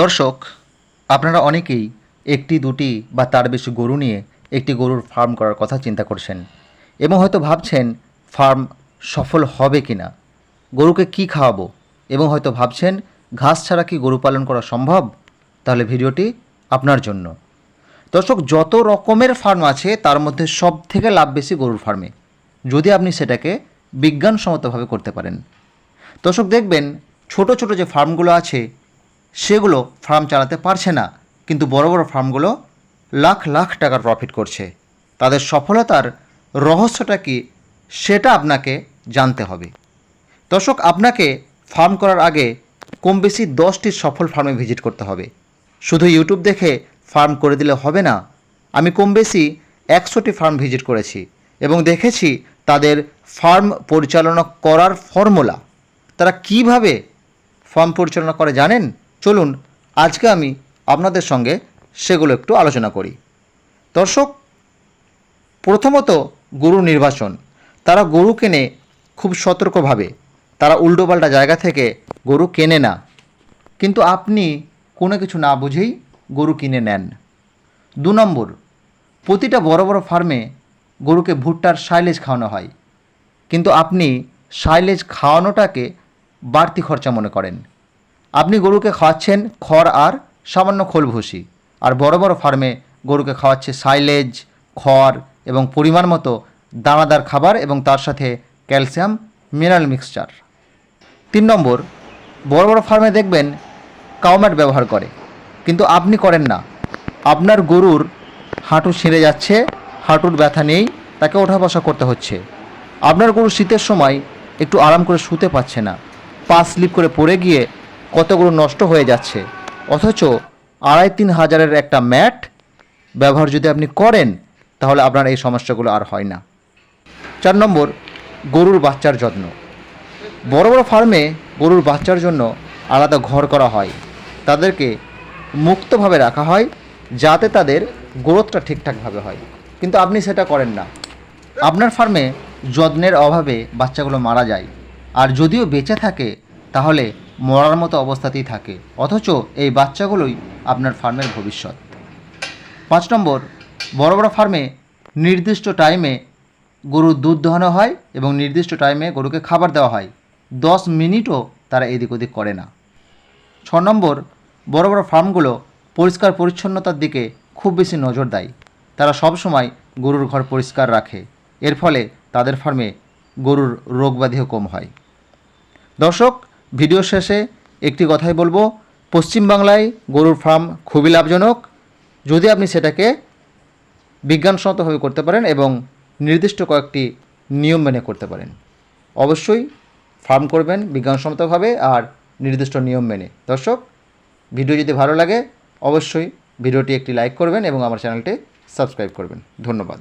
দর্শক, আপনারা অনেকেই একটি, দুটি বা তার বেশি গরু নিয়ে একটি গরুর ফার্ম করার কথা চিন্তা করছেন এবং হয়তো ভাবছেন ফার্ম সফল হবে কি না গরুকে কি খাওয়াবো এবং হয়তো ভাবছেন ঘাস ছাড়া কি গরু পালন করা সম্ভব? তাহলে ভিডিওটি আপনার জন্য। দর্শক, যত রকমের ফার্ম আছে, তার মধ্যে সব থেকে লাভ বেশি গরুর ফার্মে, যদি আপনি সেটাকে বিজ্ঞানসম্মতভাবে করতে পারেন। দর্শক, দেখবেন ছোট ছোট যে ফার্মগুলো আছে সেগুলো ফার্ম চালাতে পারছে না, কিন্তু বড় বড় ফার্মগুলো লাখ লাখ টাকার প্রফিট করছে। তাদের সফলতার রহস্যটা কি সেটা আপনাকে জানতে হবে। দর্শক, আপনাকে ফার্ম করার আগে কম বেশি দশটি সফল ফার্মে ভিজিট করতে হবে। শুধু ইউটিউব দেখে ফার্ম করে দিলে হবে না, আমি কম বেশি একশোটি ফার্ম ভিজিট করেছি এবং দেখেছি তাদের ফার্ম পরিচালনা করার ফর্মুলা। তারা কীভাবে ফার্ম পরিচালনা করে জানেন? চলুন, আজকে আমি আপনাদের সঙ্গে সেগুলো একটু আলোচনা করি। দর্শক, প্রথমত গরু নির্বাচন। তারা গরু কেনে খুব সতর্কভাবে। তারা উল্টোপাল্টা জায়গা থেকে গরু কেনে না। কিন্তু আপনি কোনো কিছু না বুঝেই গরু কিনে নেন। দু নম্বর, প্রতিটা বড় বড় ফার্মে গরুকে ভুট্টার সাইলেজ খাওয়ানো হয়। কিন্তু আপনি সাইলেজ খাওয়ানোটাকে বাড়তি খরচা মনে করেন। আপনি গরুকে খাওয়াচ্ছেন খড় আর সামান্য খোল ভুসি আর বড় বড় ফার্মে গরুকে খাওয়াচ্ছে সাইলেজ, খড় এবং পরিমাণ মতো দানাদার খাবার এবং তার সাথে ক্যালসিয়াম মিনারেল মিক্সচার। তিন নম্বর, বড় বড় ফার্মে দেখবেন কাউম্যাট ব্যবহার করে। কিন্তু আপনি করেন না। আপনার গরুর হাঁটু ছিঁড়ে যাচ্ছে, হাঁটুর ব্যথা নেই, তাকে ওঠা বসা করতে হচ্ছে। আপনার গরু শীতের সময় একটু আরাম করে শুতে পাচ্ছে না। পা স্লিপ করে পড়ে গিয়ে কত গরু নষ্ট হয়ে যাচ্ছে। অথচ আড়াই তিন হাজারের একটা ম্যাট ব্যবহার যদি আপনি করেন, তাহলে আপনার এই সমস্যাগুলো আর হয় না। চার নম্বর, গরুর বাচ্চার যত্ন। বড় বড় ফার্মে গরুর বাচ্চার জন্য আলাদা ঘর করা হয়। তাদেরকে মুক্তভাবে রাখা হয়, যাতে তাদের গ্রোথটা ঠিকঠাকভাবে হয়। কিন্তু আপনি সেটা করেন না। আপনার ফার্মে যত্নের অভাবে বাচ্চাগুলো মারা যায়। আর যদিও বেঁচে থাকে, তাহলে মরার মতো অবস্থাতেই থাকে। অথচ এই বাচ্চাগুলোই আপনার ফার্মের ভবিষ্যৎ। পাঁচ নম্বর, বড় বড় ফার্মে নির্দিষ্ট টাইমে গরুর দুধ দোহানো হয় এবং নির্দিষ্ট টাইমে গরুকে খাবার দেওয়া হয়। দশ মিনিটও তারা এদিক ওদিক করে না। ছ নম্বর, বড় বড় ফার্মগুলো পরিষ্কার পরিচ্ছন্নতার দিকে খুব বেশি নজর দেয়। তারা সব সময় গরুর ঘর পরিষ্কার রাখে। এর ফলে তাদের ফার্মে গরুর রোগব্যাধিও কম হয়। দর্শক ভিডিও শেষে একটি কথাই বলব। পশ্চিমবাংলায় গরুর ফার্ম খুবই লাভজনক। যদি আপনি সেটাকে বিজ্ঞানসম্মতভাবে করতে পারেন এবং নির্দিষ্ট কয়েকটি নিয়ম মেনে করতে পারেন, অবশ্যই ফার্ম করবেন বিজ্ঞানসম্মতভাবে আর নির্দিষ্ট নিয়ম মেনে। দর্শক, ভিডিও যদি ভালো লাগে, অবশ্যই ভিডিওটি একটি লাইক করবেন এবং আমার চ্যানেলটি সাবস্ক্রাইব করবেন। ধন্যবাদ।